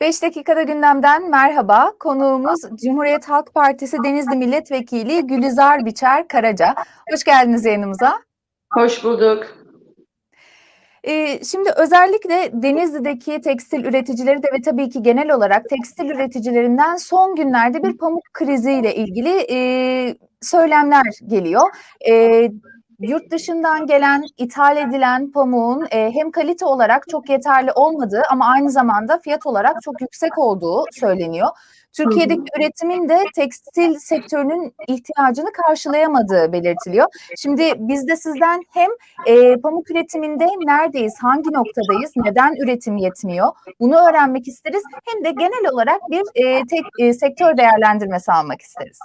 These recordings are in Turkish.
5 dakikada gündemden merhaba. Konuğumuz Cumhuriyet Halk Partisi Denizli Milletvekili Gülizar Biçer Karaca. Hoş geldiniz yayınımıza. Hoş bulduk. Ee, şimdi özellikle Denizli'deki tekstil üreticileri de ve tabii ki genel olarak tekstil üreticilerinden son günlerde bir pamuk kriziyle ilgili e, söylemler geliyor. E, yurt dışından gelen, ithal edilen pamuğun e, hem kalite olarak çok yeterli olmadığı ama aynı zamanda fiyat olarak çok yüksek olduğu söyleniyor. Türkiye'deki üretimin de tekstil sektörünün ihtiyacını karşılayamadığı belirtiliyor. Şimdi biz de sizden hem e, pamuk üretiminde neredeyiz, hangi noktadayız, neden üretim yetmiyor bunu öğrenmek isteriz. Hem de genel olarak bir e, tek, e, sektör değerlendirmesi almak isteriz.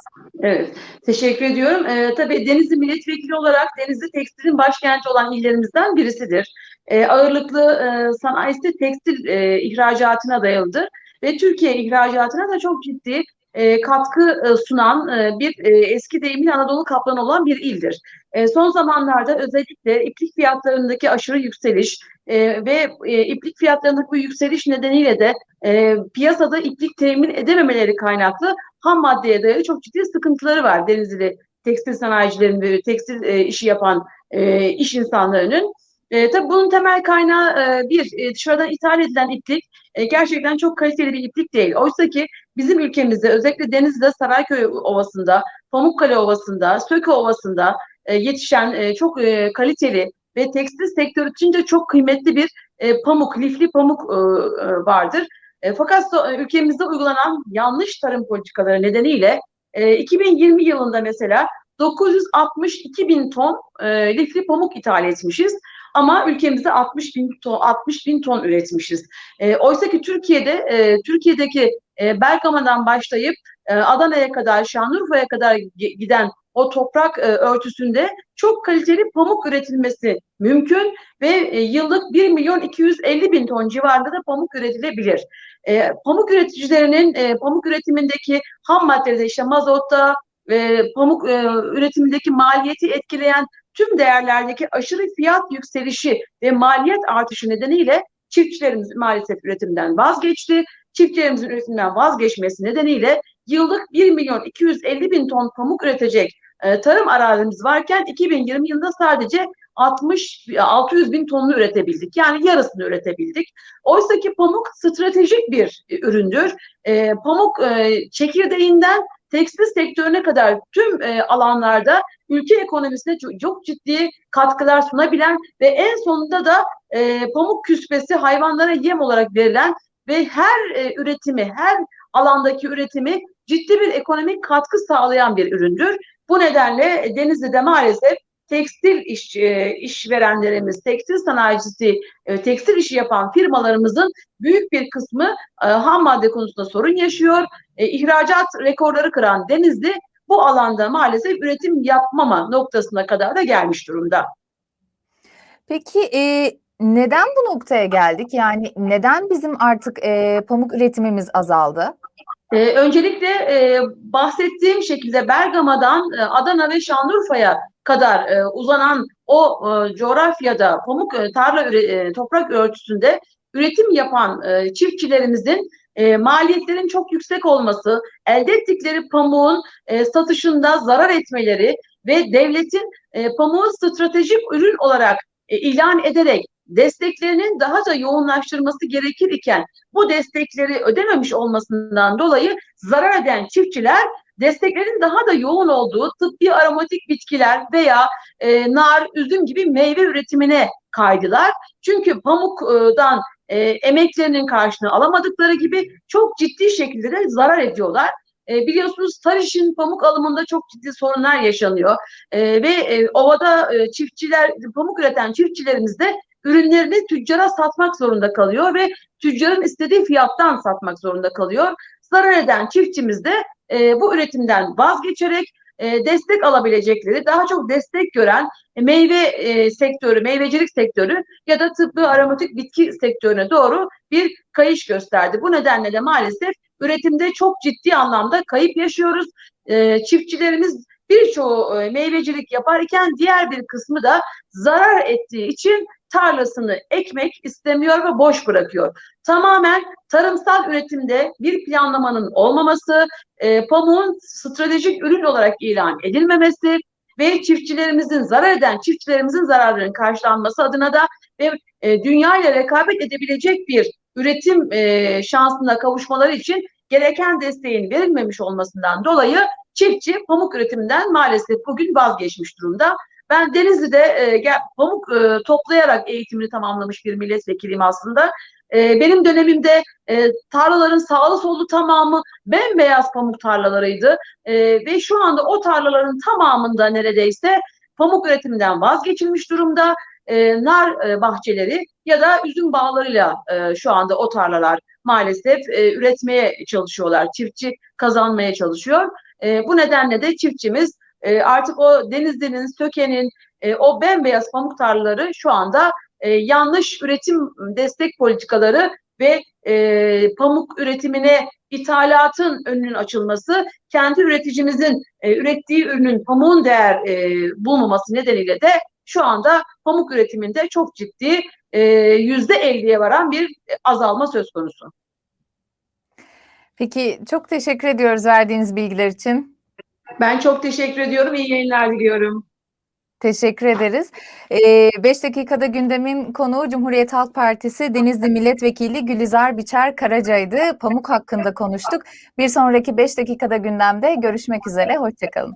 Evet, teşekkür ediyorum. Ee, tabii Denizli milletvekili olarak Denizli tekstilin başkenti olan illerimizden birisidir. Ee, ağırlıklı e, sanayisi tekstil e, ihracatına dayalıdır ve Türkiye ihracatına da çok ciddi e, katkı e, sunan e, bir e, eski deyimli Anadolu kaplanı olan bir ildir. E, son zamanlarda özellikle iplik fiyatlarındaki aşırı yükseliş e, ve e, iplik fiyatlarındaki bu yükseliş nedeniyle de e, piyasada iplik temin edememeleri kaynaklı ham maddeye dayalı çok ciddi sıkıntıları var Denizli tekstil sanayicilerin ve tekstil e, işi yapan e, iş insanlarının. E, tabii bunun temel kaynağı e, bir e, dışarıdan ithal edilen iplik e, gerçekten çok kaliteli bir iplik değil. Oysa ki bizim ülkemizde özellikle Denizli'de Sarayköy Ovası'nda, Pamukkale Ovası'nda, Söke Ovası'nda e, yetişen e, çok e, kaliteli ve tekstil sektörü için de çok kıymetli bir e, pamuk, lifli pamuk e, e, vardır. E, fakat so, ülkemizde uygulanan yanlış tarım politikaları nedeniyle e, 2020 yılında mesela 962 bin ton e, lifli pamuk ithal etmişiz. Ama ülkemizde 60 bin ton, 60 bin ton üretmişiz. E, Oysa ki Türkiye'de, e, Türkiye'deki e, Bergama'dan başlayıp e, Adana'ya kadar, Şanlıurfa'ya kadar giden o toprak e, örtüsünde çok kaliteli pamuk üretilmesi mümkün ve e, yıllık 1 milyon 250 bin ton civarında da pamuk üretilebilir. E, pamuk üreticilerinin e, pamuk üretimindeki ham maddeleri işte mazotta, e, pamuk e, üretimindeki maliyeti etkileyen tüm değerlerdeki aşırı fiyat yükselişi ve maliyet artışı nedeniyle çiftçilerimiz maalesef üretimden vazgeçti. Çiftçilerimizin üretimden vazgeçmesi nedeniyle yıllık 1 milyon 250 bin ton pamuk üretecek e, tarım arazimiz varken 2020 yılında sadece 60 600 bin tonunu üretebildik. Yani yarısını üretebildik. Oysa ki pamuk stratejik bir üründür. E, pamuk e, çekirdeğinden tekstil sektörüne kadar tüm e, alanlarda ülke ekonomisine çok, çok ciddi katkılar sunabilen ve en sonunda da e, pamuk küspesi hayvanlara yem olarak verilen ve her e, üretimi, her alandaki üretimi ciddi bir ekonomik katkı sağlayan bir üründür. Bu nedenle Denizli'de maalesef tekstil iş, e, işverenlerimiz, tekstil sanayicisi, e, tekstil işi yapan firmalarımızın büyük bir kısmı e, ham madde konusunda sorun yaşıyor. E, ihracat rekorları kıran Denizli bu alanda maalesef üretim yapmama noktasına kadar da gelmiş durumda. Peki e, neden bu noktaya geldik? Yani neden bizim artık e, pamuk üretimimiz azaldı? Ee, öncelikle e, bahsettiğim şekilde Bergama'dan e, Adana ve Şanlıurfa'ya kadar e, uzanan o e, coğrafyada pamuk e, tarla e, toprak örtüsünde üretim yapan e, çiftçilerimizin e, maliyetlerin çok yüksek olması, elde ettikleri pamuğun e, satışında zarar etmeleri ve devletin e, pamuğu stratejik ürün olarak e, ilan ederek desteklerinin daha da yoğunlaştırması gerekir iken bu destekleri ödememiş olmasından dolayı zarar eden çiftçiler desteklerin daha da yoğun olduğu tıbbi aromatik bitkiler veya e, nar, üzüm gibi meyve üretimine kaydılar. Çünkü pamuktan e, emeklerinin karşılığını alamadıkları gibi çok ciddi şekilde de zarar ediyorlar. E, biliyorsunuz Tarış'ın pamuk alımında çok ciddi sorunlar yaşanıyor. E, ve e, ovada e, çiftçiler, pamuk üreten çiftçilerimiz de ürünlerini tüccara satmak zorunda kalıyor ve tüccarın istediği fiyattan satmak zorunda kalıyor. Zarar eden çiftçimiz de e, bu üretimden vazgeçerek e, destek alabilecekleri, daha çok destek gören meyve e, sektörü, meyvecilik sektörü ya da tıbbi aromatik bitki sektörüne doğru bir kayış gösterdi. Bu nedenle de maalesef üretimde çok ciddi anlamda kayıp yaşıyoruz. E, çiftçilerimiz birçoğu e, meyvecilik yaparken diğer bir kısmı da zarar ettiği için tarlasını ekmek istemiyor ve boş bırakıyor. Tamamen tarımsal üretimde bir planlamanın olmaması, e, pamuğun stratejik ürün olarak ilan edilmemesi ve çiftçilerimizin zarar eden çiftçilerimizin zararlarının karşılanması adına da ve e, dünya rekabet edebilecek bir üretim e, şansına kavuşmaları için gereken desteğin verilmemiş olmasından dolayı çiftçi pamuk üretiminden maalesef bugün vazgeçmiş durumda. Ben Denizli'de e, pamuk e, toplayarak eğitimini tamamlamış bir milletvekiliyim aslında. E, benim dönemimde e, tarlaların sağlı sollu tamamı bembeyaz pamuk tarlalarıydı. E, ve şu anda o tarlaların tamamında neredeyse pamuk üretiminden vazgeçilmiş durumda. E, nar e, bahçeleri ya da üzüm bağlarıyla e, şu anda o tarlalar maalesef e, üretmeye çalışıyorlar. Çiftçi kazanmaya çalışıyor. E, bu nedenle de çiftçimiz e, artık o Denizli'nin, Söke'nin e, o bembeyaz pamuk tarlaları şu anda e, yanlış üretim destek politikaları ve e, pamuk üretimine ithalatın önünün açılması, kendi üreticimizin e, ürettiği ürünün pamuğun değer e, bulmaması nedeniyle de şu anda pamuk üretiminde çok ciddi e, yüzde elliye varan bir azalma söz konusu. Peki çok teşekkür ediyoruz verdiğiniz bilgiler için. Ben çok teşekkür ediyorum. İyi yayınlar diliyorum. Teşekkür ederiz. 5 dakikada gündemin konuğu Cumhuriyet Halk Partisi Denizli Milletvekili Gülizar Biçer Karaca'ydı. Pamuk hakkında konuştuk. Bir sonraki 5 dakikada gündemde görüşmek üzere. Hoşçakalın.